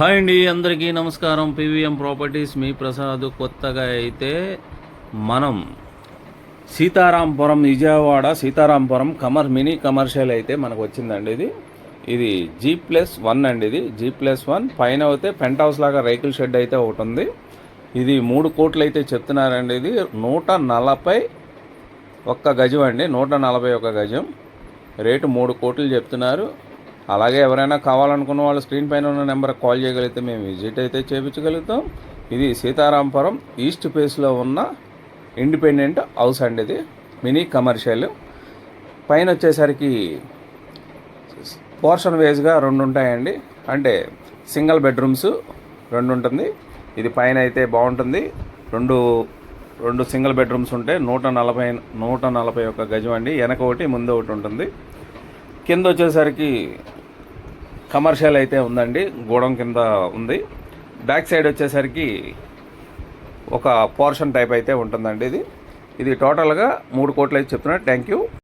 Hi అండి అందరికీ నమస్కారం. పివిఎం ప్రాపర్టీస్ మీ ప్రసాద్ కొత్తగా అయితే మనం Seetharampuram Vijayawada Seetharampuram commer mini commercial అయితే మనకు వచ్చిందండి ఇది. ఇది జీ ప్లస్ వన్ అండి ఇది. G plus one. పైన అయితే పెంట్ హౌస్ లాగా రైకిల్ షెడ్ అయితే ఒకటి ఉంది. ఇది మూడు కోట్లు అయితే చెప్తున్నారండి ఇది. నూట నలభై ఒక్క గజం అండి. నూట నలభై ఒక్క గజం. రేటు మూడు కోట్లు చెప్తున్నారు. అలాగే ఎవరైనా కావాలనుకున్న వాళ్ళు స్క్రీన్ పైన ఉన్న నెంబర్ కాల్ చేయగలిగితే మేము విజిట్ అయితే చేయించగలుగుతాం. ఇది సీతారాంపురం ఈస్ట్ ఫేస్లో ఉన్న ఇండిపెండెంట్ హౌస్ అండి ఇది మినీ కమర్షియల్. పైన వచ్చేసరికి పోర్షన్ వేస్గా రెండు ఉంటాయండి. అంటే సింగిల్ బెడ్రూమ్స్ రెండు ఉంటుంది. ఇది పైన అయితే బాగుంటుంది. రెండు రెండు సింగిల్ బెడ్రూమ్స్ ఉంటాయి నూట నలభై నూట నలభై ఒక్క గజం అండి. వెనక ఒకటి ముందు ఒకటి ఉంటుంది. కింద వచ్చేసరికి కమర్షియల్ అయితే ఉందండి గోడం కింద ఉంది. బ్యాక్ సైడ్ వచ్చేసరికి ఒక పోర్షన్ టైప్ అయితే ఉంటుందండి ఇది. ఇది టోటల్గా మూడు కోట్లు అయితే చెప్తున్నారు. Thank you.